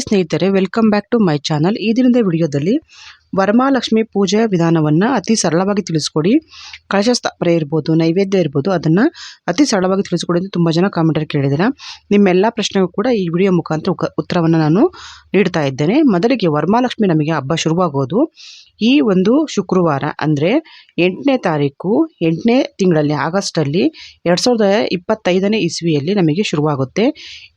ಸ್ನೇಹಿತರೆ welcome back to my channel ಈ ದಿನದ ವಿಡಿಯೋದಲ್ಲಿ ವರಮಹಾಲಕ್ಷ್ಮಿ ಪೂಜೆಯ ವಿಧಾನವನ್ನು ಅತಿ ಸರಳವಾಗಿ ತಿಳಿಸ್ಕೊಡಿ. ಕಳಶ ಸ್ಥಾಪನೆ ಇರ್ಬೋದು, ನೈವೇದ್ಯ ಇರ್ಬೋದು, ಅದನ್ನು ಅತಿ ಸರಳವಾಗಿ ತಿಳಿಸ್ಕೊಡಿ ಅಂತ ತುಂಬ ಜನ ಕಾಮೆಂಟಲ್ಲಿ ಕೇಳಿದ್ದೀರಾ ನಿಮ್ಮೆಲ್ಲ ಪ್ರಶ್ನೆಗೂ ಕೂಡ ಈ ವಿಡಿಯೋ ಮುಖಾಂತರ ಉತ್ತರವನ್ನು ನಾನು ನೀಡ್ತಾ ಇದ್ದೇನೆ. ಮೊದಲಿಗೆ ವರಮಹಾಲಕ್ಷ್ಮಿ ನಮಗೆ ಹಬ್ಬ ಶುರುವಾಗೋದು. ಈ ಒಂದು ಶುಕ್ರವಾರ ಅಂದರೆ ಎಂಟನೇ ತಾರೀಕು, ಎಂಟನೇ ತಿಂಗಳಲ್ಲಿ, ಆಗಸ್ಟಲ್ಲಿ ಎರಡು ಸಾವಿರದ ಇಪ್ಪತ್ತೈದನೇ ಇಸ್ವಿಯಲ್ಲಿ ನಮಗೆ ಶುರುವಾಗುತ್ತೆ.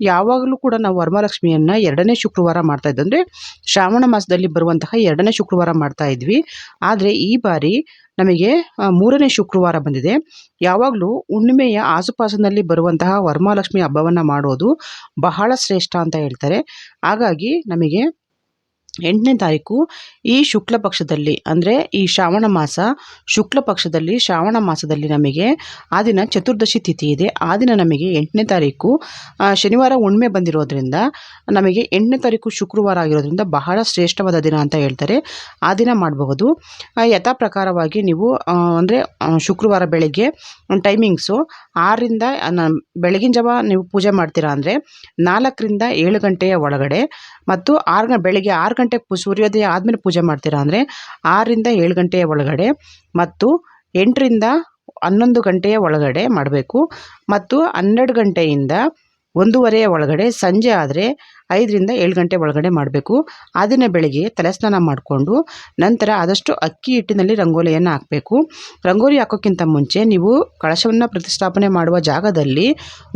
ಯಾವಾಗಲೂ ಕೂಡ ನಾವು ವರಮಹಾಲಕ್ಷ್ಮಿಯನ್ನು ಎರಡನೇ ಶುಕ್ರವಾರ ಮಾಡ್ತಾ ಅಂದರೆ ಶ್ರಾವಣ ಮಾಸದಲ್ಲಿ ಬರುವಂತಹ ಎರಡನೇ ಶುಕ್ರವಾರ ಮಾಡ್ತಾ ಇದ್ವಿ. ಆದರೆ ಈ ಬಾರಿ ನಮಗೆ ಮೂರನೇ ಶುಕ್ರವಾರ ಬಂದಿದೆ. ಯಾವಾಗಲೂ ಹುಣ್ಣಿಮೆಯ ಆಸುಪಾಸಿನಲ್ಲಿ ಬರುವಂತಹ ವರಮಹಾಲಕ್ಷ್ಮಿ ಹಬ್ಬವನ್ನು ಮಾಡೋದು ಬಹಳ ಶ್ರೇಷ್ಠ ಅಂತ ಹೇಳ್ತಾರೆ. ಹಾಗಾಗಿ ನಮಗೆ ಎಂಟನೇ ತಾರೀಕು ಈ ಶುಕ್ಲ ಪಕ್ಷದಲ್ಲಿ, ಅಂದರೆ ಈ ಶ್ರಾವಣ ಮಾಸ, ಶುಕ್ಲ ಪಕ್ಷದಲ್ಲಿ, ಶ್ರಾವಣ ಮಾಸದಲ್ಲಿ ನಮಗೆ ಆ ದಿನ ಚತುರ್ದಶಿ ತಿಥಿ ಇದೆ. ಆ ದಿನ ನಮಗೆ ಎಂಟನೇ ತಾರೀಕು ಶನಿವಾರ ಉಣ್ಮೆ ಬಂದಿರೋದ್ರಿಂದ ನಮಗೆ ಎಂಟನೇ ತಾರೀಕು ಶುಕ್ರವಾರ ಆಗಿರೋದ್ರಿಂದ ಬಹಳ ಶ್ರೇಷ್ಠವಾದ ದಿನ ಅಂತ ಹೇಳ್ತಾರೆ. ಆ ದಿನ ಮಾಡಬಹುದು. ಯಥಾಪ್ರಕಾರವಾಗಿ ಯಥಾ ಪ್ರಕಾರವಾಗಿ ನೀವು ಅಂದರೆ ಶುಕ್ರವಾರ ಬೆಳಗ್ಗೆ ಟೈಮಿಂಗ್ಸು ಆರರಿಂದ ಬೆಳಗಿನ ಜಾವ ನೀವು ಪೂಜೆ ಮಾಡ್ತೀರಾ ಅಂದರೆ ನಾಲ್ಕರಿಂದ ಏಳು ಗಂಟೆಯ ಒಳಗಡೆ ಮತ್ತು ಆರು ಬೆಳಿಗ್ಗೆ ಆರು ಗಂಟೆಗೆ ಸೂರ್ಯೋದಯ ಆದಮೇಲೆ ಪೂಜೆ ಮಾಡ್ತೀರಾ ಅಂದರೆ ಆರರಿಂದ ಏಳು ಗಂಟೆಯ ಒಳಗಡೆ ಮತ್ತು ಎಂಟರಿಂದ ಹನ್ನೊಂದು ಗಂಟೆಯ ಒಳಗಡೆ ಮಾಡಬೇಕು. ಮತ್ತು ಹನ್ನೆರಡು ಗಂಟೆಯಿಂದ ಒಂದೂವರೆಯ ಒಳಗಡೆ ಸಂಜೆ ಆದರೆ ಐದರಿಂದ ಏಳು ಗಂಟೆ ಒಳಗಡೆ ಮಾಡಬೇಕು. ಆ ದಿನ ಬೆಳಿಗ್ಗೆ ತಲೆಸ್ನಾನ ಮಾಡಿಕೊಂಡು ನಂತರ ಆದಷ್ಟು ಅಕ್ಕಿ ಹಿಟ್ಟಿನಲ್ಲಿ ರಂಗೋಲಿಯನ್ನು ಹಾಕಬೇಕು. ರಂಗೋಲಿ ಹಾಕೋಕ್ಕಿಂತ ಮುಂಚೆ ನೀವು ಕಳಶವನ್ನು ಪ್ರತಿಷ್ಠಾಪನೆ ಮಾಡುವ ಜಾಗದಲ್ಲಿ,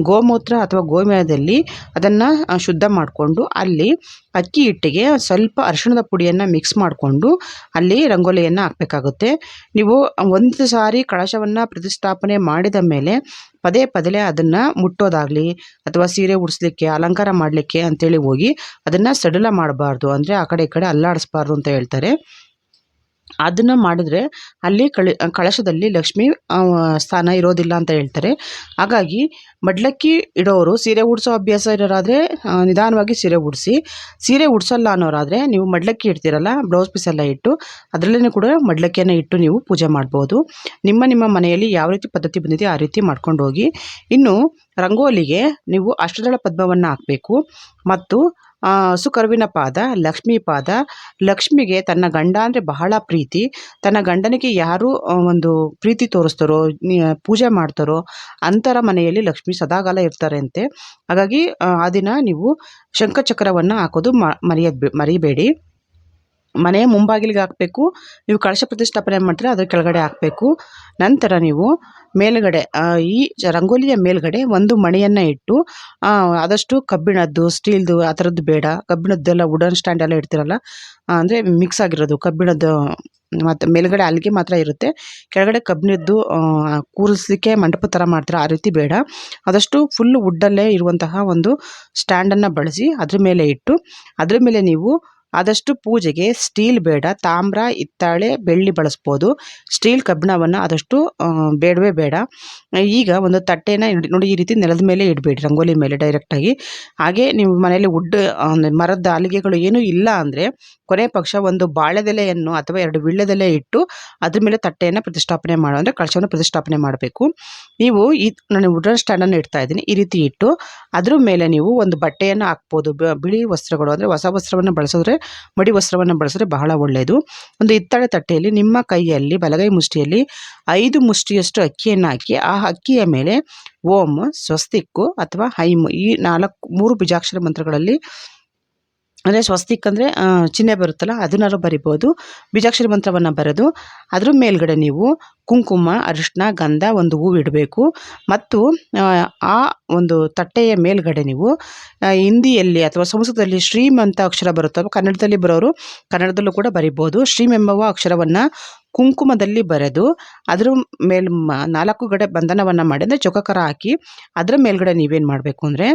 ಗೋಮೂತ್ರ ಅಥವಾ ಗೋಮಯದಲ್ಲಿ ಅದನ್ನು ಶುದ್ಧ ಮಾಡಿಕೊಂಡು ಅಲ್ಲಿ ಅಕ್ಕಿ ಹಿಟ್ಟಿಗೆ ಸ್ವಲ್ಪ ಅರಿಶಿಣದ ಪುಡಿಯನ್ನು ಮಿಕ್ಸ್ ಮಾಡಿಕೊಂಡು ಅಲ್ಲಿ ರಂಗೋಲಿಯನ್ನು ಹಾಕಬೇಕಾಗುತ್ತೆ. ನೀವು ಒಂದು ಸಾರಿ ಕಳಶವನ್ನು ಪ್ರತಿಷ್ಠಾಪನೆ ಮಾಡಿದ ಮೇಲೆ ಪದೇ ಪದೇ ಅದನ್ನು ಮುಟ್ಟೋದಾಗಲಿ ಅಥವಾ ಸೀರೆ ಉಡಿಸ್ಲಿಕ್ಕೆ, ಅಲಂಕಾರ ಮಾಡಲಿಕ್ಕೆ ಅಂತೇಳಿ ಹೋಗಿ ಅದನ್ನು ಸಡಿಲ ಮಾಡಬಾರ್ದು, ಅಂದರೆ ಆ ಕಡೆ ಈ ಕಡೆ ಅಲ್ಲಾಡಿಸ್ಬಾರ್ದು ಅಂತ ಹೇಳ್ತಾರೆ. ಅದನ್ನು ಮಾಡಿದ್ರೆ ಅಲ್ಲಿ ಕಳಿ ಕಳಶದಲ್ಲಿ ಲಕ್ಷ್ಮಿ ಸ್ಥಾನ ಇರೋದಿಲ್ಲ ಅಂತ ಹೇಳ್ತಾರೆ. ಹಾಗಾಗಿ ಮಡ್ಲಕ್ಕಿ ಇಡೋರು ಸೀರೆ ಉಡಿಸೋ ಅಭ್ಯಾಸ ಇರೋರಾದರೆ ನಿಧಾನವಾಗಿ ಸೀರೆ ಉಡಿಸಿ, ಸೀರೆ ಉಡಿಸಲ್ಲ ಅನ್ನೋರಾದರೆ ನೀವು ಮಡ್ಲಕ್ಕಿ ಇಡ್ತೀರಲ್ಲ, ಬ್ಲೌಸ್ ಪೀಸ್ ಎಲ್ಲ ಇಟ್ಟು ಅದರಲ್ಲೇ ಕೂಡ ಮಡ್ಲಕ್ಕಿಯನ್ನು ಇಟ್ಟು ನೀವು ಪೂಜೆ ಮಾಡ್ಬೋದು. ನಿಮ್ಮ ನಿಮ್ಮ ಮನೆಯಲ್ಲಿ ಯಾವ ರೀತಿ ಪದ್ಧತಿ ಬಂದಿದೆ ಆ ರೀತಿ ಮಾಡ್ಕೊಂಡು ಹೋಗಿ. ಇನ್ನು ರಂಗೋಲಿಗೆ ನೀವು ಅಷ್ಟದಳ ಪದ್ಮವನ್ನು ಹಾಕಬೇಕು. ಮತ್ತು ಸುಕರ್ವಿನ ಪಾದ ಲಕ್ಷ್ಮೀ ಪಾದ ಲಕ್ಷ್ಮಿಗೆ ತನ್ನ ಗಂಡ ಅಂದರೆ ಬಹಳ ಪ್ರೀತಿ. ತನ್ನ ಗಂಡನಿಗೆ ಯಾರು ಒಂದು ಪ್ರೀತಿ ತೋರಿಸ್ತಾರೋ ಪೂಜೆ ಮಾಡ್ತಾರೋ ಅಂತರ ಮನೆಯಲ್ಲಿ ಲಕ್ಷ್ಮಿ ಸದಾಕಾಲ ಇರ್ತಾರೆ ಅಂತೆ ಹಾಗಾಗಿ ಆ, ದಿನ ನೀವು ಶಂಖಚಕ್ರವನ್ನು ಹಾಕೋದು ಮರೆಯೋದು ಮರಿಬೇಡಿ. ಮನೆಯ ಮುಂಬಾಗಿಲಿಗೆ ಹಾಕಬೇಕು. ನೀವು ಕಳಶ ಪ್ರತಿಷ್ಠಾಪನೆ ಮಾಡ್ತೀರ, ಅದ್ರ ಕೆಳಗಡೆ ಹಾಕಬೇಕು. ನಂತರ ನೀವು ಮೇಲುಗಡೆ ಈ ರಂಗೋಲಿಯ ಮೇಲ್ಗಡೆ ಒಂದು ಮಣಿಯನ್ನು ಇಟ್ಟು ಆದಷ್ಟು ಕಬ್ಬಿಣದ್ದು, ಸ್ಟೀಲ್ದು ಆ ಥರದ್ದು ಬೇಡ. ಕಬ್ಬಿಣದ್ದೆಲ್ಲ ವುಡನ್ ಸ್ಟ್ಯಾಂಡ್ ಎಲ್ಲ ಇಡ್ತೀರಲ್ಲ ಅಂದರೆ ಮಿಕ್ಸ್ ಆಗಿರೋದು. ಕಬ್ಬಿಣದ್ದು ಮತ್ತು ಮೇಲ್ಗಡೆ ಅಲ್ಲಿಗೆ ಮಾತ್ರ ಇರುತ್ತೆ. ಕೆಳಗಡೆ ಕಬ್ಬಿಣದ್ದು ಕೂರಿಸ್ಲಿಕ್ಕೆ ಮಂಟಪ ಥರ ಮಾಡ್ತಾರೆ, ಆ ರೀತಿ ಬೇಡ. ಆದಷ್ಟು ಫುಲ್ ವುಡ್ಡಲ್ಲೇ ಇರುವಂತಹ ಒಂದು ಸ್ಟ್ಯಾಂಡನ್ನು ಬಳಸಿ ಅದ್ರ ಮೇಲೆ ಇಟ್ಟು, ಅದ್ರ ಮೇಲೆ ನೀವು ಆದಷ್ಟು ಪೂಜೆಗೆ ಸ್ಟೀಲ್ ಬೇಡ, ತಾಮ್ರ, ಹಿತ್ತಾಳೆ, ಬೆಳ್ಳಿ ಬಳಸ್ಬೋದು. ಸ್ಟೀಲ್ ಕಬ್ಬಿಣವನ್ನು ಆದಷ್ಟು ಬೇಡವೇ ಬೇಡ. ಈಗ ಒಂದು ತಟ್ಟೆನ ನೋಡಿ ಈ ರೀತಿ ನೆಲದ ಮೇಲೆ ಇಡಬೇಡಿ, ರಂಗೋಲಿ ಮೇಲೆ ಡೈರೆಕ್ಟಾಗಿ ಹಾಗೆ ನಿಮ್ಮ ಮನೆಯಲ್ಲಿ ವುಡ್ ಮರದ ಹಲಿಗೆಗಳು ಏನೂ ಇಲ್ಲ ಅಂದರೆ ಕೊನೆ ಪಕ್ಷ ಒಂದು ಬಾಳೆದೆಲೆಯನ್ನು ಅಥವಾ ಎರಡು ವಿಳ್ಳೆದೆಲೆ ಇಟ್ಟು ಅದ್ರ ಮೇಲೆ ತಟ್ಟೆಯನ್ನು ಪ್ರತಿಷ್ಠಾಪನೆ ಮಾಡೋ, ಅಂದರೆ ಕಳಶವನ್ನು ಪ್ರತಿಷ್ಠಾಪನೆ ಮಾಡಬೇಕು. ನೀವು ಈ, ನಾನು ವುಡನ್ ಸ್ಟ್ಯಾಂಡನ್ನು ಇಡ್ತಾ ಇದ್ದೀನಿ, ಈ ರೀತಿ ಇಟ್ಟು ಅದ್ರ ಮೇಲೆ ನೀವು ಒಂದು ಬಟ್ಟೆಯನ್ನು ಹಾಕ್ಬೋದು. ಬಿಳಿ ವಸ್ತ್ರಗಳು ಅಂದರೆ ಹೊಸ ವಸ್ತ್ರವನ್ನು ಬಳಸಿದ್ರೆ ಮಡಿ ವಸ್ತ್ರವನ್ನು ಬಳಸಿದ್ರೆ ಬಹಳ ಒಳ್ಳೆಯದು ಒಂದು ಹಿತ್ತಾಳೆ ತಟ್ಟೆಯಲ್ಲಿ, ನಿಮ್ಮ ಕೈಯಲ್ಲಿ, ಬಲಗೈ ಮುಷ್ಟಿಯಲ್ಲಿ ಐದು ಮುಷ್ಟಿಯಷ್ಟು ಅಕ್ಕಿಯನ್ನು ಹಾಕಿ, ಆ ಅಕ್ಕಿಯ ಮೇಲೆ ಓಂ, ಸ್ವಸ್ತಿಕ್ಕು ಅಥವಾ ಹೈಮ್ ಈ ನಾಲ್ಕು, ಮೂರು ಬೀಜಾಕ್ಷರ ಮಂತ್ರಗಳಲ್ಲಿ ಅಂದರೆ ಸ್ವಸ್ತಿಕ್ ಅಂದರೆ ಚಿಹ್ನೆ ಬರುತ್ತಲ್ಲ ಅದನ್ನಾದ್ರು ಬರಿಬೋದು. ಬೀಜಾಕ್ಷರಿ ಮಂತ್ರವನ್ನು ಬರೆದು ಅದ್ರ ಮೇಲ್ಗಡೆ ನೀವು ಕುಂಕುಮ ಅರಿಶಿನ ಗಂಧ ಒಂದು ಹೂವು ಇಡಬೇಕು. ಮತ್ತು ಆ, ಒಂದು ತಟ್ಟೆಯ ಮೇಲ್ಗಡೆ ನೀವು ಹಿಂದಿಯಲ್ಲಿ ಅಥವಾ ಸಂಸ್ಕೃತದಲ್ಲಿ ಶ್ರೀಮ್ ಅಂತ ಅಕ್ಷರ ಬರುತ್ತಲ್ಲ ಕನ್ನಡದಲ್ಲಿ ಬರೋರು ಕನ್ನಡದಲ್ಲೂ ಕೂಡ ಬರಿಬೋದು. ಶ್ರೀಮ್ ಎಂಬುವ ಅಕ್ಷರವನ್ನು ಕುಂಕುಮದಲ್ಲಿ ಬರೆದು ಅದ್ರ ಮೇಲೆ ನಾಲ್ಕು ಕಡೆ ಬಂಧನವನ್ನು ಮಾಡಿ ಅಂದರೆ ಚೊಕಕರ ಹಾಕಿ ಅದರ ಮೇಲ್ಗಡೆ ನೀವೇನು ಮಾಡಬೇಕು ಅಂದರೆ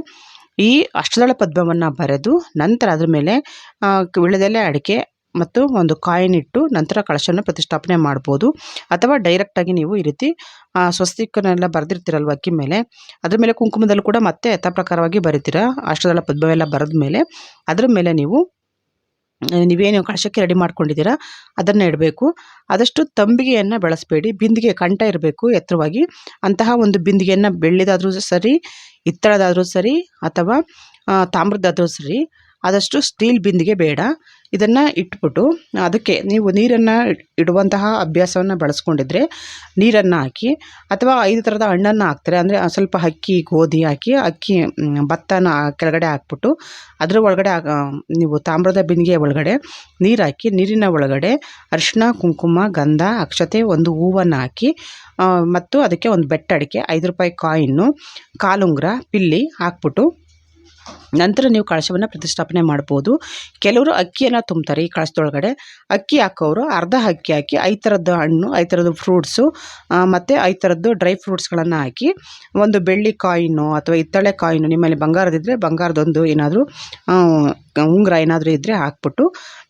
ಈ ಅಷ್ಟದಳ ಪದ್ಮವನ್ನು ಬರೆದು ನಂತರ ಅದ್ರ ಮೇಲೆ ವೀಳ್ಯದೆಲೆ ಅಡಿಕೆ ಮತ್ತು ಒಂದು ಕಾಯಿನ್ ಇಟ್ಟು ನಂತರ ಕಳಶವನ್ನು ಪ್ರತಿಷ್ಠಾಪನೆ ಮಾಡ್ಬೋದು. ಅಥವಾ ಡೈರೆಕ್ಟಾಗಿ ನೀವು ಈ ರೀತಿ ಸ್ವಸ್ತಿಕನೆಲ್ಲ ಬರೆದಿರ್ತೀರಲ್ವ ಅಕ್ಕಿ ಮೇಲೆ, ಅದ್ರ ಮೇಲೆ ಕುಂಕುಮದಲ್ಲೂ ಕೂಡ ಮತ್ತೆ ಯಥಾ ಪ್ರಕಾರವಾಗಿ ಬರಿತೀರ? ಅಷ್ಟದಳ ಪದ್ಮವೆಲ್ಲ ಬರೆದ ಮೇಲೆ, ಅದ್ರ ಮೇಲೆ ನೀವು, ನೀವೇನು ಕಳಶಕ್ಕೆ ರೆಡಿ ಮಾಡ್ಕೊಂಡಿದ್ದೀರಾ? ಅದನ್ನು ಇಡಬೇಕು. ಆದಷ್ಟು ತಂಬಿಗೆಯನ್ನು ಬೆಳೆಸಬೇಡಿ. ಬಿಂದಿಗೆ ಕಂಠ ಇರಬೇಕು ಎತ್ತರವಾಗಿ. ಅಂತಹ ಒಂದು ಬಿಂದಿಗೆಯನ್ನು ಬೆಳ್ಳಿದಾದರೂ ಸರಿ ಹಿತ್ತಳದಾದ್ರೂ ಸರಿ ಅಥವಾ ಆ, ತಾಮ್ರದ್ದಾದ್ರೂ ಸರಿ ಆದಷ್ಟು ಸ್ಟೀಲ್ ಬಿಂದಿಗೆ ಬೇಡ. ಇದನ್ನು ಇಟ್ಬಿಟ್ಟು ಅದಕ್ಕೆ ನೀವು ನೀರನ್ನು ಇಡುವಂತಹ ಅಭ್ಯಾಸವನ್ನು ಬಳಸ್ಕೊಂಡಿದ್ರೆ ನೀರನ್ನು ಹಾಕಿ ಅಥವಾ ಐದು ಥರದ ಹಣ್ಣನ್ನು ಹಾಕ್ತಾರೆ. ಅಂದರೆ ಸ್ವಲ್ಪ ಅಕ್ಕಿ, ಗೋಧಿ ಹಾಕಿ ಅಕ್ಕಿ ಭತ್ತನ ಕೆಳಗಡೆ ಹಾಕ್ಬಿಟ್ಟು ಅದರ ಒಳಗಡೆ ನೀವು ತಾಮ್ರದ ಬಿಂದಿಗೆ ಒಳಗಡೆ ನೀರು ಹಾಕಿ ನೀರಿನ ಒಳಗಡೆ ಅರಿಶಿಣ, ಕುಂಕುಮ, ಗಂಧ, ಅಕ್ಷತೆ ಒಂದು ಹೂವನ್ನು ಹಾಕಿ ಮತ್ತು ಅದಕ್ಕೆ ಒಂದು ಬೆಟ್ಟಡಿಕೆ, ಐದು ರೂಪಾಯಿ ಕಾಯಿನ್ನು, ಕಾಲುಂಗುರ, ಪಿಲ್ಲಿ ಹಾಕ್ಬಿಟ್ಟು ನಂತರ ನೀವು ಕಳಶವನ್ನು ಪ್ರತಿಷ್ಠಾಪನೆ ಮಾಡ್ಬೋದು. ಕೆಲವರು ಅಕ್ಕಿಯನ್ನು ತುಂಬ್ತಾರೆ ಈ ಕಳಶದೊಳಗಡೆ. ಅಕ್ಕಿ ಹಾಕೋರು ಅರ್ಧ ಅಕ್ಕಿ ಹಾಕಿ ಐದು ಥರದ್ದು ಹಣ್ಣು ಐದು ಥರದ್ದು ಫ್ರೂಟ್ಸು ಮತ್ತು ಐದು ಥರದ್ದು ಡ್ರೈ ಫ್ರೂಟ್ಸ್ಗಳನ್ನು ಹಾಕಿ, ಒಂದು ಬೆಳ್ಳಿ ಕಾಯಿನು ಅಥವಾ ಹಿತ್ತಳೆ ಕಾಯಿನು ನಿಮ್ಮಲ್ಲಿ ಬಂಗಾರದಿದ್ದರೆ ಬಂಗಾರದೊಂದು ಏನಾದರೂ ಉಂಗುರ ಏನಾದರೂ ಇದ್ದರೆ ಹಾಕ್ಬಿಟ್ಟು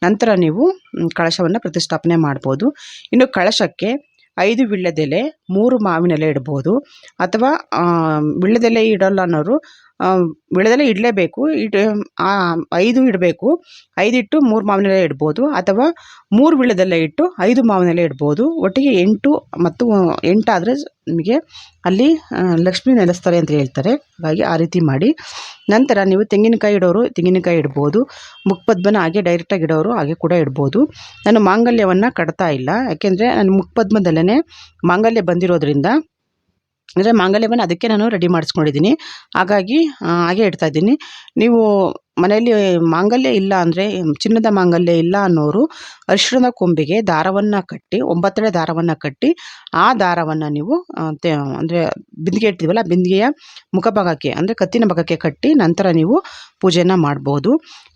ನಂತರ ನೀವು ಕಳಶವನ್ನು ಪ್ರತಿಷ್ಠಾಪನೆ ಮಾಡ್ಬೋದು. ಇನ್ನು ಕಳಶಕ್ಕೆ ಐದು ವೀಳ್ಯದೆಲೆ ಮೂರು ಮಾವಿನೆಲೆ ಇಡ್ಬೋದು. ಅಥವಾ ವಿಳ್ಯದೆಲೆ ಇಡಲ್ಲ ಅನ್ನೋರು ಆ, ವೀಳ್ಯದೆಲೆ ಇಡಲೇಬೇಕು. ಇಟ್ಟು ಐದು ಇಡಬೇಕು. ಐದು ಇಟ್ಟು ಮೂರು ಮಾವಿನೆಲೆ ಇಡ್ಬೋದು. ಅಥವಾ ಮೂರು ವೀಳ್ಯದೆಲೆ ಇಟ್ಟು ಐದು ಮಾವಿನೆಲೆ ಇಡ್ಬೋದು. ಒಟ್ಟಿಗೆ ಎಂಟು ಮತ್ತು ಎಂಟಾದರೆ ನಿಮಗೆ ಅಲ್ಲಿ ಲಕ್ಷ್ಮೀ ನೆಲೆಸ್ತಾರೆ ಅಂತ ಹೇಳ್ತಾರೆ. ಹಾಗಾಗಿ ಆ ರೀತಿ ಮಾಡಿ. ನಂತರ ನೀವು ತೆಂಗಿನಕಾಯಿ ಇಡೋರು ತೆಂಗಿನಕಾಯಿ ಇಡ್ಬೋದು. ಮುಖಪದ್ಮನ ಹಾಗೆ ಡೈರೆಕ್ಟಾಗಿ ಇಡೋರು ಹಾಗೆ ಕೂಡ ಇಡ್ಬೋದು. ನಾನು ಮಾಂಗಲ್ಯವನ್ನು ಕಟ್ತಾ ಇಲ್ಲ. ಯಾಕೆಂದರೆ ನಾನು ಮುಖಪದ್ಮದಲ್ಲೇ ಮಾಂಗಲ್ಯ ಬಂದಿರೋದ್ರಿಂದ ಅಂದರೆ ಮಾಂಗಲ್ಯವನ್ನು ಅದಕ್ಕೆ ನಾನು ರೆಡಿ ಮಾಡಿಸ್ಕೊಂಡಿದ್ದೀನಿ. ಹಾಗಾಗಿ ಹಾಗೆ ಇಡ್ತಾ ಇದ್ದೀನಿ. ನೀವು ಮನೆಯಲ್ಲಿ ಮಾಂಗಲ್ಯ ಇಲ್ಲ ಅಂದರೆ, ಚಿನ್ನದ ಮಾಂಗಲ್ಯ ಇಲ್ಲ ಅನ್ನೋರು ಅರಿಶಿಣದ ಕೊಂಬೆಗೆ ದಾರವನ್ನು ಕಟ್ಟಿ ಒಂಬತ್ತೆಳೆ ದಾರವನ್ನು ಕಟ್ಟಿ, ಆ ದಾರವನ್ನು ನೀವು ಅಂದರೆ ಬಿಂದಿಗೆ ಇಡ್ತೀವಲ್ಲ, ಬಿಂದಿಗೆಯ ಮುಖಭಾಗಕ್ಕೆ, ಅಂದರೆ ಕತ್ತಿನ ಭಾಗಕ್ಕೆ ಕಟ್ಟಿ ನಂತರ ನೀವು ಪೂಜೆಯನ್ನು ಮಾಡ್ಬೋದು.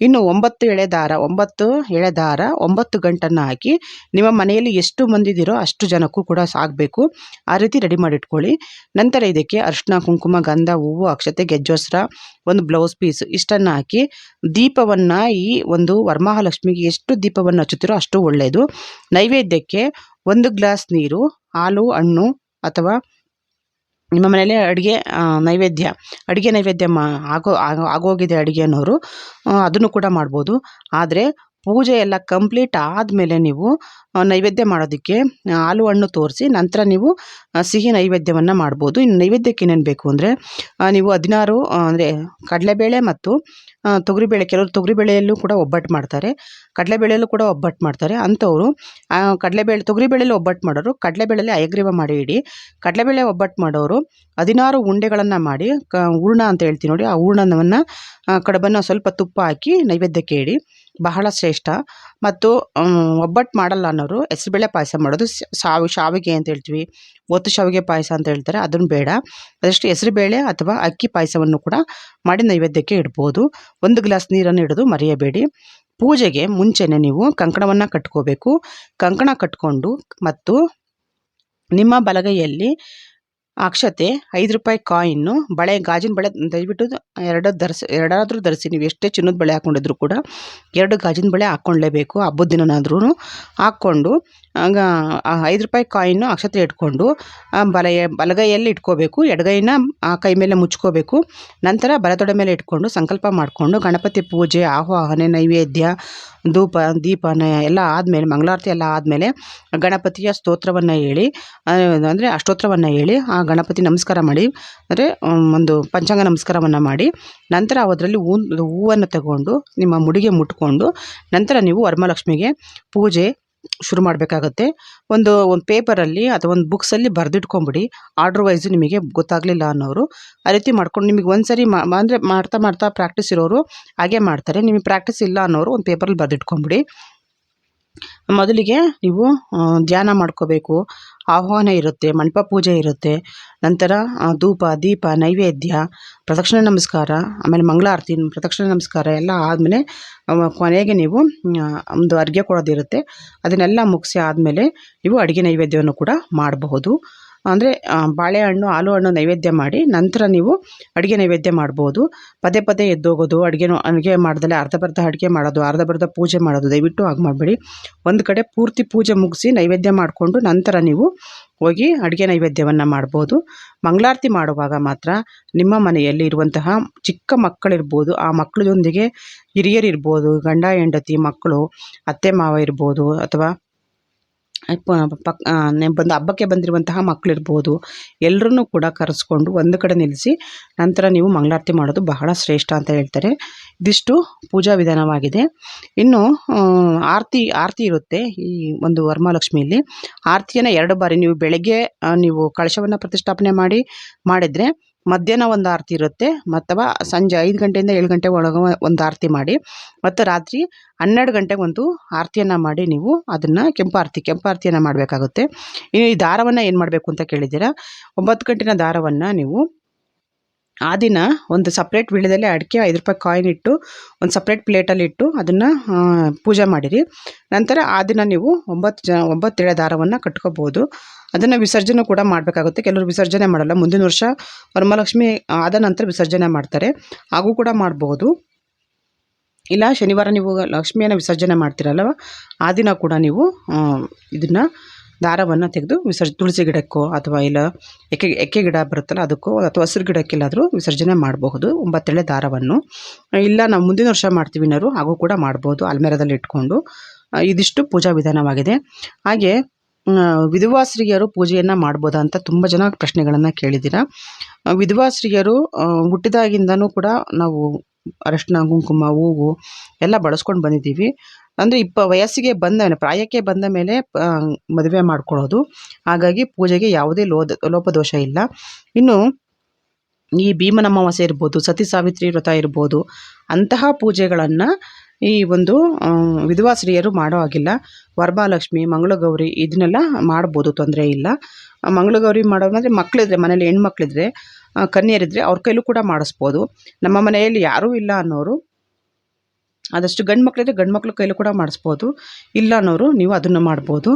ಇನ್ನು ಒಂಬತ್ತು ಎಳೆ ದಾರ, ಒಂಬತ್ತು ಎಳೆ ದಾರ, ಒಂಬತ್ತು ಗಂಟನ್ನು ಹಾಕಿ ನಿಮ್ಮ ಮನೆಯಲ್ಲಿ ಎಷ್ಟು ಮಂದಿದಿರೋ ಅಷ್ಟು ಜನಕ್ಕೂ ಕೂಡ ಸಾಗಬೇಕು ಆ ರೀತಿ ರೆಡಿ ಮಾಡಿಟ್ಕೊಳ್ಳಿ. ನಂತರ ಇದಕ್ಕೆ ಅರಿಶಿನ ಕುಂಕುಮ, ಗಂಧ, ಹೂವು, ಅಕ್ಷತೆ ಗೆಜ್ಜೋಸ್ರ ಒಂದು ಬ್ಲೌಸ್ ಪೀಸ್ ಇಷ್ಟನ್ನು ಹಾಕಿ ದೀಪವನ್ನು ಈ ಒಂದು ವರಮಹಾಲಕ್ಷ್ಮಿಗೆ ಎಷ್ಟು ದೀಪವನ್ನು ಹಚ್ಚುತ್ತೀರೋ ಅಷ್ಟು ಒಳ್ಳೆಯದು ನೈವೇದ್ಯಕ್ಕೆ ಒಂದು ಗ್ಲಾಸ್ ನೀರು, ಹಾಲು, ಹಣ್ಣು ಅಥವಾ ನಿಮ್ಮ ಮನೇಲಿ ಅಡುಗೆ ನೈವೇದ್ಯ ಅಡುಗೆ ನೈವೇದ್ಯ ಮಾ, ಆಗೋ ಆಗೋ ಆಗೋಗಿದೆ ಅಡುಗೆ ಅನ್ನೋರು ಅದನ್ನು ಕೂಡ ಮಾಡ್ಬೋದು. ಆದರೆ ಪೂಜೆ ಎಲ್ಲ ಕಂಪ್ಲೀಟ್ ಆದಮೇಲೆ ನೀವು ನೈವೇದ್ಯ ಮಾಡೋದಕ್ಕೆ ಹಾಲು ಹಣ್ಣು ತೋರಿಸಿ ನಂತರ ನೀವು ಸಿಹಿ ನೈವೇದ್ಯವನ್ನು ಮಾಡ್ಬೋದು. ಇನ್ನು ನೈವೇದ್ಯಕ್ಕೆ ಏನೇನು ಬೇಕು ಅಂದರೆ ನೀವು ಹದಿನಾರು ಅಂದರೆ ಕಡಲೆಬೇಳೆ ಮತ್ತು ತೊಗರಿಬೇಳೆ, ಕೆಲವರು ತೊಗರಿಬೇಳೆಯಲ್ಲೂ ಕೂಡ ಒಬ್ಬಟ್ಟು ಮಾಡ್ತಾರೆ. ಕಡಲೆಬೇಳೆಯಲ್ಲೂ ಕೂಡ ಒಬ್ಬಟ್ಟು ಮಾಡ್ತಾರೆ. ಅಂಥವರು ಕಡಲೆಬೇಳೆ, ತೊಗರಿಬೇಳೆಯಲ್ಲಿ ಒಬ್ಬಟ್ಟು ಮಾಡೋರು, ಕಡಲೆಬೇಳೆಯಲ್ಲಿ ಅಯಗ್ರೀವ ಮಾಡಿ ಇಡಿ. ಕಡಲೆಬೇಳೆ ಒಬ್ಬಟ್ಟು ಮಾಡೋರು, ಹದಿನಾರು ಉಂಡೆಗಳನ್ನು ಮಾಡಿ, ಕ, ಹೂರ್ಣ ಅಂತ ಹೇಳ್ತೀವಿ ನೋಡಿ, ಆ ಹೂರ್ಣವನ್ನು ಕಡಬನ್ನು ಸ್ವಲ್ಪ ತುಪ್ಪ ಹಾಕಿ ನೈವೇದ್ಯಕ್ಕೆ ಇಡಿ. ಬಹಳ ಶ್ರೇಷ್ಠ. ಮತ್ತು ಒಬ್ಬಟ್ಟು ಮಾಡಲ್ಲ ಅನ್ನೋರು ಹೆಸರುಬೇಳೆ ಪಾಯಸ ಮಾಡೋದು ಸಾವು ಶಾವಿಗೆ ಅಂತ ಹೇಳ್ತೀವಿ. ಒತ್ತು ಶಾವಿಗೆ ಪಾಯಸ ಅಂತ ಹೇಳ್ತಾರೆ, ಅದನ್ನು ಬೇಡ. ಅದಷ್ಟು ಹೆಸರುಬೇಳೆ ಅಥವಾ ಅಕ್ಕಿ ಪಾಯಸವನ್ನು ಕೂಡ ಮಾಡಿ ನೈವೇದ್ಯಕ್ಕೆ ಇಡ್ಬೋದು. ಒಂದು ಗ್ಲಾಸ್ ನೀರನ್ನು ಇಡೋದು ಮರೆಯಬೇಡಿ. ಪೂಜೆಗೆ ಮುಂಚೆನೇ ನೀವು ಕಂಕಣವನ್ನು ಕಟ್ಕೋಬೇಕು. ಕಂಕಣ ಕಟ್ಕೊಂಡು ಮತ್ತು ನಿಮ್ಮ ಬಲಗೈಯಲ್ಲಿ ಅಕ್ಷತೆ, ಐದು ರೂಪಾಯಿ ಕಾಯಿನ್ನು, ಬಳೆ, ಗಾಜಿನ ಬಳೆ ದಯವಿಟ್ಟು ಎರಡು ಧರಿಸಿ, ಎರಡಾದರೂ ಧರಿಸಿ, ನೀವು ಎಷ್ಟೇ ಚಿನ್ನದ ಬಳೆ ಹಾಕ್ಕೊಂಡಿದ್ರು ಕೂಡ ಎರಡು ಗಾಜಿನ ಬಳೆ ಹಾಕ್ಕೊಳ್ಳೇಬೇಕು, ಹಬ್ಬದ ದಿನನಾದ್ರೂ ಹಾಕ್ಕೊಂಡು ಐದು ರೂಪಾಯಿ ಕಾಯಿನ್ನು ಅಕ್ಷತೆ ಇಟ್ಕೊಂಡು ಬಲೆಯ, ಬಲಗೈಯಲ್ಲಿ ಇಟ್ಕೋಬೇಕು, ಎಡಗೈನ ಆ ಕೈ ಮೇಲೆ ಮುಚ್ಕೋಬೇಕು. ನಂತರ ಬಲತೊಡೆ ಮೇಲೆ ಇಟ್ಕೊಂಡು ಸಂಕಲ್ಪ ಮಾಡಿಕೊಂಡು, ಗಣಪತಿ ಪೂಜೆ ಆವಾಹನೆ ನೈವೇದ್ಯ, ಧೂಪ, ದೀಪ, ನ- ಎಲ್ಲ ಆದಮೇಲೆ, ಮಂಗಳಾರತಿ ಎಲ್ಲ ಆದಮೇಲೆ ಗಣಪತಿಯ ಸ್ತೋತ್ರವನ್ನು ಹೇಳಿ ಅಂದರೆ ಅಷ್ಟೋತ್ರವನ್ನು ಹೇಳಿ, ಆ ಗಣಪತಿ ನಮಸ್ಕಾರ ಮಾಡಿ, ಅಂದರೆ ಒಂದು ಪಂಚಾಂಗ ನಮಸ್ಕಾರವನ್ನು ಮಾಡಿ, ನಂತರ ಅದರಲ್ಲಿ ಹೂ, ಹೂವನ್ನು ತಗೊಂಡು, ನಿಮ್ಮ ಮುಡಿಗೆ ಮುಟ್ಕೊಂಡು, ನಂತರ ನೀವು ವರಮಹಾಲಕ್ಷ್ಮಿಗೆ ಪೂಜೆ ಶುರು ಮಾಡಬೇಕಾಗತ್ತೆ. ಒಂದು ಒಂದು ಪೇಪರಲ್ಲಿ ಅಥವಾ ಒಂದು ಬುಕ್ಸಲ್ಲಿ ಬರೆದಿಟ್ಕೊಂಬಿಡಿ, ಆರ್ಡ್ರ್ ವೈಸು ನಿಮಗೆ ಗೊತ್ತಾಗಲಿಲ್ಲ ಅನ್ನೋರು. ಆ ರೀತಿ ಮಾಡ್ಕೊಂಡು, ನಿಮಗೆ ಒಂದು ಸರಿ ಮಾ, ಅಂದರೆ ಮಾಡ್ತಾ ಮಾಡ್ತಾ ಪ್ರಾಕ್ಟೀಸ್ ಇರೋರು, ಹಾಗೆ ಮಾಡ್ತಾರೆ. ನಿಮಗೆ ಪ್ರಾಕ್ಟೀಸ್ ಇಲ್ಲ ಅನ್ನೋರು ಒಂದು ಪೇಪರಲ್ಲಿ ಬರೆದಿಟ್ಕೊಂಬಿಡಿ. ಮೊದಲಿಗೆ ನೀವು ಧ್ಯಾನ ಮಾಡ್ಕೋಬೇಕು. ಆಹ್ವಾನ ಇರುತ್ತೆ, ಮಂಟಪ ಪೂಜೆ ಇರುತ್ತೆ. ನಂತರ ಧೂಪ, ದೀಪ, ನೈವೇದ್ಯ, ಪ್ರದಕ್ಷಿಣೆ ನಮಸ್ಕಾರ, ಆಮೇಲೆ ಮಂಗಳಾರತಿ ಪ್ರದಕ್ಷಿಣೆ ನಮಸ್ಕಾರ ಎಲ್ಲ ಆದಮೇಲೆ ಕೊನೆಗೆ ನೀವು ಒಂದು ಅಡುಗೆ ಕೊಡೋದಿರುತ್ತೆ. ಅದನ್ನೆಲ್ಲ ಮುಗಿಸಿ ಆದಮೇಲೆ ನೀವು ಅಡುಗೆ ನೈವೇದ್ಯವನ್ನು ಕೂಡ ಮಾಡಬಹುದು. ಅಂದರೆ ಬಾಳೆಹಣ್ಣು ಹಾಲು ಹಣ್ಣು ನೈವೇದ್ಯ ಮಾಡಿ ನಂತರ ನೀವು ಅಡುಗೆ ನೈವೇದ್ಯ ಮಾಡ್ಬೋದು. ಪದೇ ಪದೇ ಎದ್ದೋಗೋದು ಅಡುಗೆನೂ ಅಡುಗೆ ಮಾಡ್ದಲೇ ಅರ್ಧ ಬರ್ಧ ಅಡುಗೆ ಮಾಡೋದು ಅರ್ಧ ಬರ್ಧ ಪೂಜೆ ಮಾಡೋದು, ದಯವಿಟ್ಟು ಹಾಗೆ ಮಾಡಬೇಡಿ. ಒಂದು ಕಡೆ ಪೂರ್ತಿ ಪೂಜೆ ಮುಗಿಸಿ ನೈವೇದ್ಯ ಮಾಡಿಕೊಂಡು ನಂತರ ನೀವು ಹೋಗಿ ಅಡುಗೆ ನೈವೇದ್ಯವನ್ನು ಮಾಡ್ಬೋದು. ಮಂಗಳಾರತಿ ಮಾಡುವಾಗ ಮಾತ್ರ ನಿಮ್ಮ ಮನೆಯಲ್ಲಿ ಇರುವಂತಹ ಚಿಕ್ಕ ಮಕ್ಕಳಿರ್ಬೋದು, ಆ ಮಕ್ಕಳೊಂದಿಗೆ ಹಿರಿಯರಿರ್ಬೋದು, ಗಂಡ, ಹೆಂಡತಿ, ಮಕ್ಕಳು, ಅತ್ತೆ, ಮಾವ ಇರ್ಬೋದು ಅಥವಾ ಪಕ್ ಬಂದು ಹಬ್ಬಕ್ಕೆ ಬಂದಿರುವಂತಹ ಮಕ್ಕಳಿರ್ಬೋದು ಎಲ್ಲರನ್ನೂ ಕೂಡ ಕರೆಸ್ಕೊಂಡು ಒಂದು ಕಡೆ ನಿಲ್ಲಿಸಿ ನಂತರ ನೀವು ಮಂಗಳಾರತಿ ಮಾಡೋದು ಬಹಳ ಶ್ರೇಷ್ಠ ಅಂತ ಹೇಳ್ತಾರೆ. ಇದಿಷ್ಟು ಪೂಜಾ ವಿಧಾನವಾಗಿದೆ. ಇನ್ನು ಆರತಿ ಆರತಿ ಇರುತ್ತೆ ಈ ಒಂದು ವರಮಹಾಲಕ್ಷ್ಮಿಯಲ್ಲಿ ಆರತಿಯನ್ನು ಎರಡು ಬಾರಿ ನೀವು ಬೆಳಗ್ಗೆ ನೀವು ಕಳಶವನ್ನು ಪ್ರತಿಷ್ಠಾಪನೆ ಮಾಡಿ, ಮಾಡಿದರೆ ಮಧ್ಯಾಹ್ನ ಒಂದು ಆರತಿ ಇರುತ್ತೆ ಅಥವಾ ಸಂಜೆ ಐದು ಗಂಟೆಯಿಂದ ಏಳು ಗಂಟೆ ಒಳಗೆ ಒಂದು ಆರತಿ ಮಾಡಿ ಮತ್ತು ರಾತ್ರಿ ಹನ್ನೆರಡು ಗಂಟೆಗೆ ಒಂದು ಆರತಿಯನ್ನು ಮಾಡಿ ನೀವು ಅದನ್ನು ಕೆಂಪಾರತಿ ಕೆಂಪಾರತಿಯನ್ನು ಮಾಡಬೇಕಾಗುತ್ತೆ. ಈ ದಾರವನ್ನು ಏನು ಮಾಡಬೇಕು ಅಂತ ಕೇಳಿದ್ದೀರಾ? ಒಂಬತ್ತು ಗಂಟಿನ ದಾರವನ್ನು ನೀವು ಆ ದಿನ ಒಂದು ಸಪ್ರೇಟ್ ವಿಳ್ಯದಲ್ಲಿ ಅಡಿಕೆ ಐದು ರೂಪಾಯಿ ಕಾಯಿನ್ ಇಟ್ಟು, ಒಂದು ಸಪ್ರೇಟ್ ಪ್ಲೇಟಲ್ಲಿ ಇಟ್ಟು ಅದನ್ನು ಪೂಜೆ ಮಾಡಿರಿ. ನಂತರ ಆ ದಿನ ನೀವು ಒಂಬತ್ತು ಜನ, ಒಂಬತ್ತು ಎಳೆ ದಾರವನ್ನು ಕಟ್ಕೋಬೋದು ಅದನ್ನು ವಿಸರ್ಜನೆ ಕೂಡ ಮಾಡಬೇಕಾಗುತ್ತೆ. ಕೆಲವರು ವಿಸರ್ಜನೆ ಮಾಡಲ್ಲ. ಮುಂದಿನ ವರ್ಷ ವರಮಹಾಲಕ್ಷ್ಮಿ ಆದ ನಂತರ ವಿಸರ್ಜನೆ ಮಾಡ್ತಾರೆ. ಹಾಗೂ ಕೂಡ ಮಾಡ್ಬೋದು. ಇಲ್ಲ, ಶನಿವಾರ ನೀವು ಲಕ್ಷ್ಮಿಯನ್ನು ವಿಸರ್ಜನೆ ಮಾಡ್ತೀರಲ್ವ? ಆ ದಿನ ಕೂಡ ನೀವು ಇದನ್ನು ದಾರವನ್ನು ತೆಗೆದು ವಿಸರ್ಜ, ತುಳಸಿ ಗಿಡಕ್ಕೋ ಅಥವಾ ಇಲ್ಲ ಎಕ್ಕೆ ಎಕ್ಕೆ ಗಿಡ ಬರುತ್ತಲ್ಲ ಅದಕ್ಕೋ ಅಥವಾ ಹಸಿರು ಗಿಡಕ್ಕೆಲ್ಲಾದರೂ ವಿಸರ್ಜನೆ ಮಾಡಬಹುದು. ಒಂಬತ್ತೆಳೆ ದಾರವನ್ನು. ಇಲ್ಲ ನಾವು ಮುಂದಿನ ವರ್ಷ ಮಾಡ್ತೀವಿ ಅನ್ನೋರು ಹಾಗೂ ಕೂಡ ಮಾಡ್ಬೋದು ಅಲ್ಮೇರದಲ್ಲಿ ಇಟ್ಕೊಂಡು. ಇದಿಷ್ಟು ಪೂಜಾ ವಿಧಾನವಾಗಿದೆ. ಹಾಗೆ ವಿಧವಾಶ್ರೀಯರು ಪೂಜೆಯನ್ನು ಮಾಡ್ಬೋದಾ ಅಂತ ತುಂಬ ಜನ ಪ್ರಶ್ನೆಗಳನ್ನು ಕೇಳಿದ್ದೀರಾ. ವಿಧವಾಶ್ರೀಯರು ಹುಟ್ಟಿದಾಗಿಂದನೂ ಕೂಡ ನಾವು ಅರಶಿನ, ಕುಂಕುಮ, ಹೂವು ಎಲ್ಲ ಬಳಸ್ಕೊಂಡು ಬಂದಿದ್ದೀವಿ. ಅಂದರೆ ಇಪ್ಪ ವಯಸ್ಸಿಗೆ ಬಂದ ಪ್ರಾಯಕ್ಕೆ ಬಂದ ಮೇಲೆ ಮದುವೆ ಮಾಡ್ಕೊಳ್ಳೋದು ಹಾಗಾಗಿ ಪೂಜೆಗೆ ಯಾವುದೇ ಲೋದ, ಲೋಪದೋಷ ಇಲ್ಲ. ಇನ್ನು ಈ ಭೀಮನ ಅಮಾವಾಸ್ಯೆ ಇರ್ಬೋದು, ಸತಿ ಸಾವಿತ್ರಿ ವ್ರತ ಇರ್ಬೋದು, ಅಂತಹ ಪೂಜೆಗಳನ್ನು ಈ ಒಂದು ವಿಧವಾ ಸ್ತ್ರೀಯರು ಮಾಡೋ ಹಾಗಿಲ್ಲ. ವರಮಹಾಲಕ್ಷ್ಮಿ, ಮಂಗಳಗೌರಿ ಇದನ್ನೆಲ್ಲ ಮಾಡ್ಬೋದು, ತೊಂದರೆ ಇಲ್ಲ. ಮಂಗಳಗೌರಿ ಮಾಡೋದಂದರೆ ಮಕ್ಕಳಿದ್ರೆ ಮನೇಲಿ ಹೆಣ್ಮಕ್ಳಿದ್ರೆ ಕನ್ಯರಿದ್ದರೆ ಅವ್ರ ಕೈಲೂ ಕೂಡ ಮಾಡಿಸ್ಬೋದು. ನಮ್ಮ ಮನೆಯಲ್ಲಿ ಯಾರೂ ಇಲ್ಲ ಅನ್ನೋರು ಆದಷ್ಟು ಗಂಡು ಮಕ್ಕಳಿದ್ರೆ ಗಂಡು ಮಕ್ಳ ಕೈಲೂ ಕೂಡ ಮಾಡಿಸ್ಬೋದು. ಇಲ್ಲ ಅನ್ನೋರು ನೀವು ಅದನ್ನು ಮಾಡ್ಬೋದು.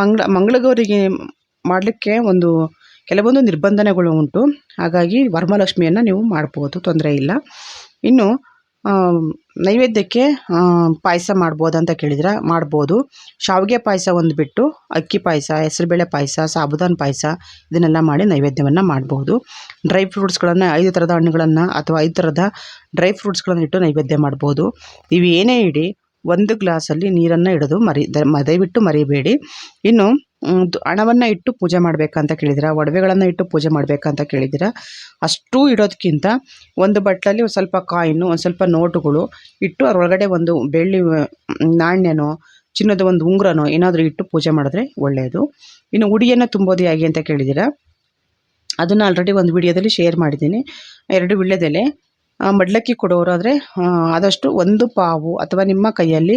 ಮಂಗಳ, ಮಂಗಳಗೌರಿಗೆ ಮಾಡಲಿಕ್ಕೆ ಒಂದು ಕೆಲವೊಂದು ನಿರ್ಬಂಧನೆಗಳು ಉಂಟು. ಹಾಗಾಗಿ ವರಮಹಾಲಕ್ಷ್ಮಿಯನ್ನು ನೀವು ಮಾಡ್ಬೋದು, ತೊಂದರೆ ಇಲ್ಲ. ಇನ್ನು ನೈವೇದ್ಯಕ್ಕೆ ಪಾಯಸ ಮಾಡ್ಬೋದು ಅಂತ ಕೇಳಿದ್ರೆ, ಮಾಡ್ಬೋದು. ಶಾವಿಗೆ ಪಾಯಸ ಒಂದು ಬಿಟ್ಟು, ಅಕ್ಕಿ ಪಾಯಸ, ಹೆಸರುಬೇಳೆ ಪಾಯಸ, ಸಾಬುದಾನ ಪಾಯಸ, ಇದನ್ನೆಲ್ಲ ಮಾಡಿ ನೈವೇದ್ಯವನ್ನು ಮಾಡ್ಬೋದು. ಡ್ರೈ ಫ್ರೂಟ್ಸ್ಗಳನ್ನು, ಐದು ಥರದ ಹಣ್ಣುಗಳನ್ನು ಅಥವಾ ಐದು ಥರದ ಡ್ರೈ ಫ್ರೂಟ್ಸ್ಗಳನ್ನು ಇಟ್ಟು ನೈವೇದ್ಯ ಮಾಡ್ಬೋದು. ಇವು ಏನೇ ಇಡಿ, ಒಂದು ಗ್ಲಾಸಲ್ಲಿ ನೀರನ್ನು ಹಿಡಿದು ಮರಿ ದಯವಿಟ್ಟು ಮರಿಬೇಡಿ. ಇನ್ನು ಹಣವನ್ನು ಇಟ್ಟು ಪೂಜೆ ಮಾಡಬೇಕಂತ ಕೇಳಿದಿರ, ಒಡವೆಗಳನ್ನು ಇಟ್ಟು ಪೂಜೆ ಮಾಡಬೇಕಂತ ಕೇಳಿದ್ದೀರಾ ಅಷ್ಟೂ ಇಡೋದಕ್ಕಿಂತ ಒಂದು ಬಟ್ಲಲ್ಲಿ ಒಂದು ಸ್ವಲ್ಪ ಕಾಯಿನು, ಒಂದು ಸ್ವಲ್ಪ ನೋಟುಗಳು ಇಟ್ಟು ಅದರೊಳಗಡೆ ಒಂದು ಬೆಳ್ಳಿ ನಾಣ್ಯನೋ, ಚಿನ್ನದ ಒಂದು ಉಂಗುರನೋ ಏನಾದರೂ ಇಟ್ಟು ಪೂಜೆ ಮಾಡಿದ್ರೆ ಒಳ್ಳೆಯದು ಇನ್ನು ಉಡಿಯನ್ನು ತುಂಬೋದು ಹೇಗೆ ಅಂತ ಕೇಳಿದಿರ, ಅದನ್ನು ಆಲ್ರೆಡಿ ಒಂದು ವಿಡಿಯೋದಲ್ಲಿ ಶೇರ್ ಮಾಡಿದ್ದೀನಿ. ಎರಡು ವಿಳ್ಯದೆಲೆ ಮಡ್ಲಕ್ಕಿ ಕೊಡೋರಾದರೆ ಆದಷ್ಟು ಒಂದು ಪಾವು ಅಥವಾ ನಿಮ್ಮ ಕೈಯಲ್ಲಿ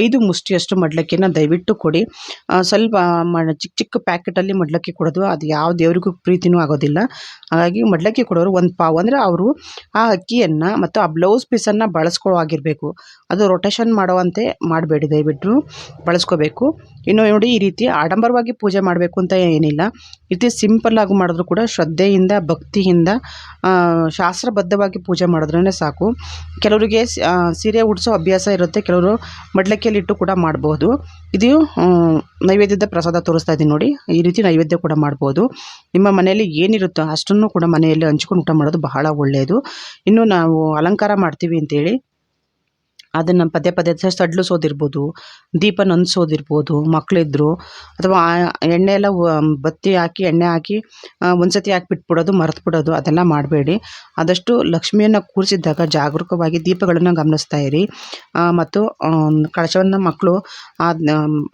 ಐದು ಮುಷ್ಟಿಯಷ್ಟು ಮಡ್ಲಕ್ಕಿನ ದಯವಿಟ್ಟು ಕೊಡಿ. ಸ್ವಲ್ಪ ಮ, ಚಿಕ್ಕ ಚಿಕ್ಕ ಪ್ಯಾಕೆಟಲ್ಲಿ ಮಡ್ಲಕ್ಕಿ ಕೊಡೋದು, ಅದು ಯಾವ ದೇವರಿಗೂ ಪ್ರೀತಿನೂ ಆಗೋದಿಲ್ಲ. ಹಾಗಾಗಿ ಮಡ್ಲಕ್ಕಿ ಕೊಡೋರು ಒಂದು ಪಾವು, ಅಂದರೆ ಅವರು ಆ ಅಕ್ಕಿಯನ್ನು ಮತ್ತು ಆ ಬ್ಲೌಸ್ ಪೀಸನ್ನು ಬಳಸ್ಕೊಳ್ಳೋ ಆಗಿರಬೇಕು ಅದು ರೊಟೇಷನ್ ಮಾಡುವಂತೆ ಮಾಡಬೇಡಿ, ದಯವಿಟ್ಟು ಬಳಸ್ಕೋಬೇಕು. ಇನ್ನು ನೋಡಿ, ಈ ರೀತಿ ಆಡಂಬರವಾಗಿ ಪೂಜೆ ಮಾಡಬೇಕು ಅಂತ ಏನಿಲ್ಲ. ರೀತಿ ಸಿಂಪಲ್ ಆಗಿ ಮಾಡಿದ್ರು ಕೂಡ ಶ್ರದ್ಧೆಯಿಂದ, ಭಕ್ತಿಯಿಂದ ಶಾಸ್ತ್ರಬದ್ಧವಾಗಿ ಪೂಜೆ ಮಾಡಿದ್ರೇ ಸಾಕು. ಕೆಲವರಿಗೆ ಸೀರೆ ಉಡಿಸೋ ಅಭ್ಯಾಸ ಇರುತ್ತೆ, ಕೆಲವರು ಮಡ್ಲಕ್ಕಿಯಲ್ಲಿ ಇಟ್ಟು ಕೂಡ ಮಾಡಬಹುದು ಇದು ನೈವೇದ್ಯದ ಪ್ರಸಾದ ತೋರಿಸ್ತಾ ಇದ್ದೀನಿ ನೋಡಿ. ಈ ರೀತಿ ನೈವೇದ್ಯ ಕೂಡ ಮಾಡ್ಬೋದು. ನಿಮ್ಮ ಮನೆಯಲ್ಲಿ ಏನಿರುತ್ತೋ ಅಷ್ಟನ್ನು ಕೂಡ ಮನೆಯಲ್ಲಿ ಹಂಚ್ಕೊಂಡು ಊಟ ಮಾಡೋದು ಬಹಳ ಒಳ್ಳೆಯದು ಇನ್ನು ನಾವು ಅಲಂಕಾರ ಮಾಡ್ತೀವಿ ಅಂತೇಳಿ ಅದನ್ನು ಪದೇ ಪದೇ ಸಡ್ಲಿಸೋದಿರ್ಬೋದು, ದೀಪ ನಂದಿಸೋದಿರ್ಬೋದು ಮಕ್ಕಳಿದ್ರು ಅಥವಾ ಎಣ್ಣೆ ಎಲ್ಲ ಬತ್ತಿ ಹಾಕಿ, ಎಣ್ಣೆ ಹಾಕಿ ಒಂದು ಒಂದ್ಸತಿ ಹಾಕಿ ಬಿಟ್ಬಿಡೋದು ಮರೆತು ಬಿಡೋದು ಅದೆಲ್ಲ ಮಾಡಬೇಡಿ. ಆದಷ್ಟು ಲಕ್ಷ್ಮಿಯನ್ನು ಕೂರಿಸಿದ್ದಾಗ ಜಾಗರೂಕವಾಗಿ ದೀಪಗಳನ್ನು ಗಮನಿಸ್ತಾ ಇರಿ. ಮತ್ತು ಕಳಶವನ್ನು ಮಕ್ಕಳು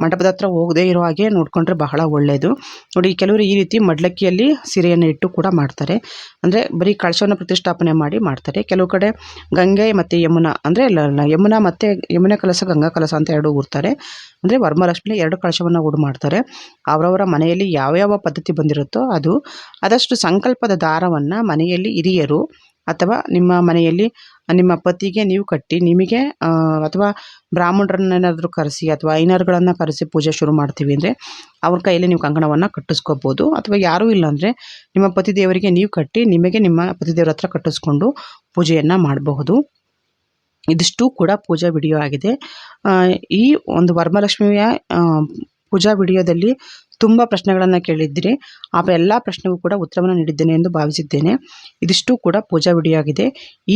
ಮಂಟಪದ ಹತ್ರ ಹೋಗದೇ ಇರೋ ಹಾಗೆ ನೋಡಿಕೊಂಡ್ರೆ ಬಹಳ ಒಳ್ಳೆಯದು ನೋಡಿ, ಕೆಲವರು ಈ ರೀತಿ ಮಡ್ಲಕ್ಕಿಯಲ್ಲಿ ಸೀರೆಯನ್ನು ಇಟ್ಟು ಕೂಡ ಮಾಡ್ತಾರೆ. ಅಂದರೆ ಬರೀ ಕಳಶವನ್ನು ಪ್ರತಿಷ್ಠಾಪನೆ ಮಾಡಿ ಮಾಡ್ತಾರೆ. ಕೆಲವು ಕಡೆ ಗಂಗೆ ಮತ್ತು ಯಮುನಾ, ಅಂದರೆ ಯಮುನಾ ಮತ್ತು ಯಮುನೆ ಕಲಸ, ಗಂಗಾ ಕಲಸ ಅಂತ ಎರಡು ಊರ್ತಾರೆ. ಅಂದರೆ ವರ್ಮಲಕ್ಷ್ಮಿ ಎರಡು ಕಳಶವನ್ನು ಊಡು ಮಾಡ್ತಾರೆ. ಅವರವರ ಮನೆಯಲ್ಲಿ ಯಾವ್ಯಾವ ಪದ್ಧತಿ ಬಂದಿರುತ್ತೋ ಅದು. ಆದಷ್ಟು ಸಂಕಲ್ಪದ ದಾರವನ್ನು ಮನೆಯಲ್ಲಿ ಹಿರಿಯರು ಅಥವಾ ನಿಮ್ಮ ಮನೆಯಲ್ಲಿ ನಿಮ್ಮ ಪತಿಗೆ ನೀವು ಕಟ್ಟಿ, ನಿಮಗೆ ಅಥವಾ ಬ್ರಾಹ್ಮಣರನ್ನೇನಾದರೂ ಕರೆಸಿ ಅಥವಾ ಐನರ್ಗಳನ್ನು ಕರೆಸಿ ಪೂಜೆ ಶುರು ಮಾಡ್ತೀವಿ ಅಂದರೆ ಅವ್ರ ಕೈಯಲ್ಲಿ ನೀವು ಕಂಕಣವನ್ನು ಕಟ್ಟಿಸ್ಕೋಬೋದು. ಅಥವಾ ಯಾರೂ ಇಲ್ಲ ಅಂದರೆ ನಿಮ್ಮ ಪತಿ ದೇವರಿಗೆ ನೀವು ಕಟ್ಟಿ, ನಿಮಗೆ ನಿಮ್ಮ ಪತಿ ದೇವರ ಹತ್ರ ಕಟ್ಟಿಸ್ಕೊಂಡು ಪೂಜೆಯನ್ನು ಮಾಡಬಹುದು. ಇದಿಷ್ಟು ಕೂಡ ಪೂಜಾ ವಿಡಿಯೋ ಆಗಿದೆ. ಈ ಒಂದು ವರಮಹಾಲಕ್ಷ್ಮಿಯ ಪೂಜಾ ವಿಡಿಯೋದಲ್ಲಿ ತುಂಬ ಪ್ರಶ್ನೆಗಳನ್ನು ಕೇಳಿದ್ರಿ ಆ ಎಲ್ಲ ಪ್ರಶ್ನೆಗೂ ಕೂಡ ಉತ್ತರವನ್ನು ನೀಡಿದ್ದೇನೆ ಎಂದು ಭಾವಿಸಿದ್ದೇನೆ. ಇದಿಷ್ಟು ಕೂಡ ಪೂಜಾ ವಿಡಿಯೋ ಆಗಿದೆ.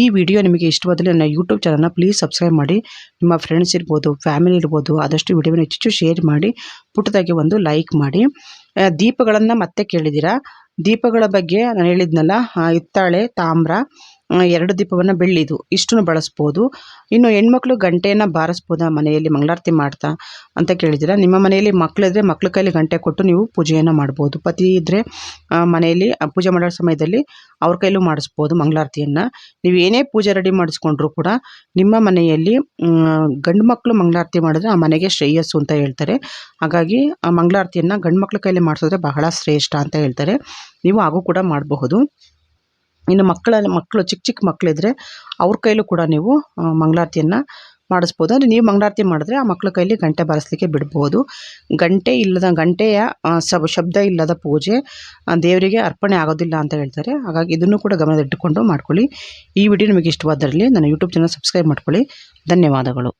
ಈ ವಿಡಿಯೋ ನಿಮಗೆ ಇಷ್ಟವಾದಲ್ಲಿ ನನ್ನ ಯೂಟ್ಯೂಬ್ ಚಾನಲ್ನ ಪ್ಲೀಸ್ ಸಬ್ಸ್ಕ್ರೈಬ್ ಮಾಡಿ. ನಿಮ್ಮ ಫ್ರೆಂಡ್ಸ್ ಇರ್ಬೋದು, ಫ್ಯಾಮಿಲಿ ಇರ್ಬೋದು, ಆದಷ್ಟು ವಿಡಿಯೋನ ಹೆಚ್ಚು ಶೇರ್ ಮಾಡಿ. ಪುಟ್ಟದಾಗಿ ಒಂದು ಲೈಕ್ ಮಾಡಿ. ದೀಪಗಳನ್ನು ಮತ್ತೆ ಕೇಳಿದ್ದೀರಾ? ದೀಪಗಳ ಬಗ್ಗೆ ನಾನು ಹೇಳಿದ್ನಲ್ಲ ಹಿತ್ತಾಳೆ, ತಾಮ್ರ. ಎರಡು ದೀಪವನ್ನು ಬೆಳ್ಳಿದು, ಇಷ್ಟನ್ನು ಬಳಸ್ಬೋದು. ಇನ್ನು ಹೆಣ್ಮಕ್ಳು ಗಂಟೆಯನ್ನು ಬಾರಿಸ್ಬೋದಾ ಮನೆಯಲ್ಲಿ ಮಂಗಳಾರತಿ ಮಾಡ್ತಾ ಅಂತ ಕೇಳಿದ್ದೀರ? ನಿಮ್ಮ ಮನೆಯಲ್ಲಿ ಮಕ್ಕಳಿದ್ರೆ ಮಕ್ಳ ಕೈಲಿ ಗಂಟೆ ಕೊಟ್ಟು ನೀವು ಪೂಜೆಯನ್ನು ಮಾಡ್ಬೋದು. ಪತಿ ಇದ್ದರೆ ಮನೆಯಲ್ಲಿ ಪೂಜೆ ಮಾಡೋ ಸಮಯದಲ್ಲಿ ಅವ್ರ ಕೈಲೂ ಮಾಡಿಸ್ಬೋದು ಮಂಗಳಾರತಿಯನ್ನು. ನೀವು ಏನೇ ಪೂಜೆ ರೆಡಿ ಮಾಡಿಸ್ಕೊಂಡ್ರೂ ಕೂಡ ನಿಮ್ಮ ಮನೆಯಲ್ಲಿ ಗಂಡು ಮಕ್ಕಳು ಮಂಗಳಾರತಿ ಮಾಡಿದ್ರೆ ಆ ಮನೆಗೆ ಶ್ರೇಯಸ್ಸು ಅಂತ ಹೇಳ್ತಾರೆ. ಹಾಗಾಗಿ ಆ ಮಂಗಳಾರತಿಯನ್ನು ಗಂಡು ಮಕ್ಳ ಕೈಲಿ ಮಾಡಿಸಿದ್ರೆ ಬಹಳ ಶ್ರೇಷ್ಠ ಅಂತ ಹೇಳ್ತಾರೆ. ನೀವು ಹಾಗೂ ಕೂಡ ಮಾಡಬಹುದು. ಇನ್ನು ಮಕ್ಕಳಲ್ಲಿ ಮಕ್ಕಳು, ಚಿಕ್ಕ ಚಿಕ್ಕ ಮಕ್ಕಳಿದ್ರೆ ಅವ್ರ ಕೈಲೂ ಕೂಡ ನೀವು ಮಂಗಳಾರತಿಯನ್ನ ಮಾಡಿಸ್ಬೋದು. ಅಂದರೆ ನೀವು ಮಂಗಳಾರತಿ ಮಾಡಿದ್ರೆ ಆ ಮಕ್ಕಳ ಕೈಲಿ ಗಂಟೆ ಬಾರಿಸ್ಲಿಕ್ಕೆ ಬಿಡ್ಬೋದು. ಗಂಟೆ ಇಲ್ಲದ, ಗಂಟೆಯ ಸಬ್ ಶಬ್ದ ಇಲ್ಲದ ಪೂಜೆ ದೇವರಿಗೆ ಅರ್ಪಣೆ ಆಗೋದಿಲ್ಲ ಅಂತ ಹೇಳ್ತಾರೆ. ಹಾಗಾಗಿ ಇದನ್ನು ಕೂಡ ಗಮನದಲ್ಲಿಟ್ಟುಕೊಂಡು ಮಾಡ್ಕೊಳ್ಳಿ. ಈ ವಿಡಿಯೋ ನಿಮಗೆ ಇಷ್ಟವಾದರಲ್ಲಿ ನನ್ನ ಯೂಟ್ಯೂಬ್ ಚಾನಲ್ ಸಬ್ಸ್ಕ್ರೈಬ್ ಮಾಡ್ಕೊಳ್ಳಿ. ಧನ್ಯವಾದಗಳು.